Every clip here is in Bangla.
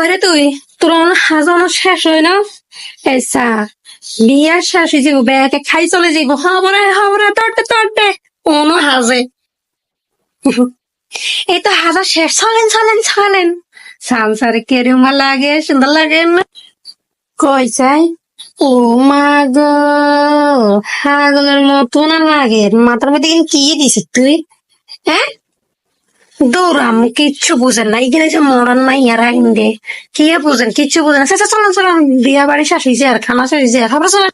কয়রে তুই, তোর হাজানো শেষ হয় না? এসা বিয়া শেষ হয়ে যাব খাই চলে যাইব। হাবরে হাবরে তরতে তরতে। কোনো হাজে এই তো হাজার শেষ। চলেন চলেন চলেন। সানসারে কেরুমা লাগে, সুন্দর লাগে না? কই চাই? ও মা গো, হাগলের মতো লাগে মাথার মধ্যে কি দিছিস তুই? হ্যাঁ? দৌড়াম, কিচ্ছু বুঝেন না। এখানে যে মরান নাই আর আইন্দে কি আর বুঝেন, কিচ্ছু বুঝেন না। চলেন চলেন, বিয়া বাড়ি হয়েছে আর খানা হয়েছে খাবার চলেন।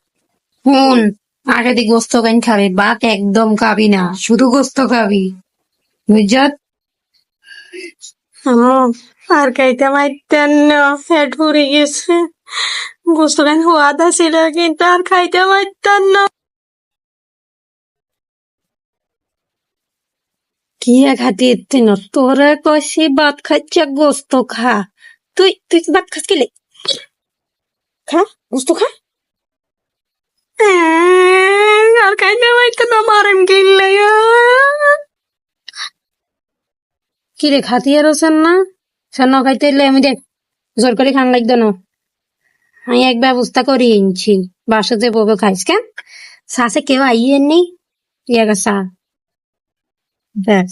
হুন আগে দি গোস্ত গাইন খাবি? ভাত একদম খাবি না, শুধু গোস্ত খাবি। বুঝত আর খাইতে মাইতেন ভরে গেছে। গোস্ত গাইন হওয়াদ ছিল কিন্তু আর খাইতে মাইতেন না। কি খাতি তিন তোরে কষি ভাত খাচ্ছে গোস্ত খা তুই তুই ভাত খাস গেলে খা গোস্ত খা আর পাইতে না মারেম গিললে কি রে খাতি আর হোসেন না সে না খাইতে এলে আমি দেখ জোর করে খান লাগতো না আমি এক ব্যবস্থা করি ইনছি বাসাতে ববে খাইস কেন সাসে কেউ আইয়েন নেই ইয়াগা সা ব্যাস।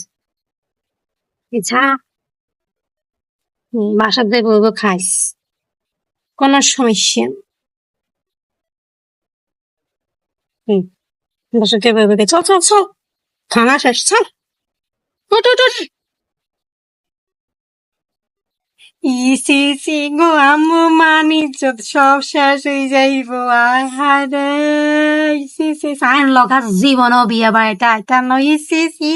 খাইস। কোনো সমস্যা ইসি সি গো আম্মু মানি সব শেষ হয়ে যাইব। আহারে ইসি সি সাইন লগা জীবন বিয়া বাড়িটা এটা নয় ইসি সি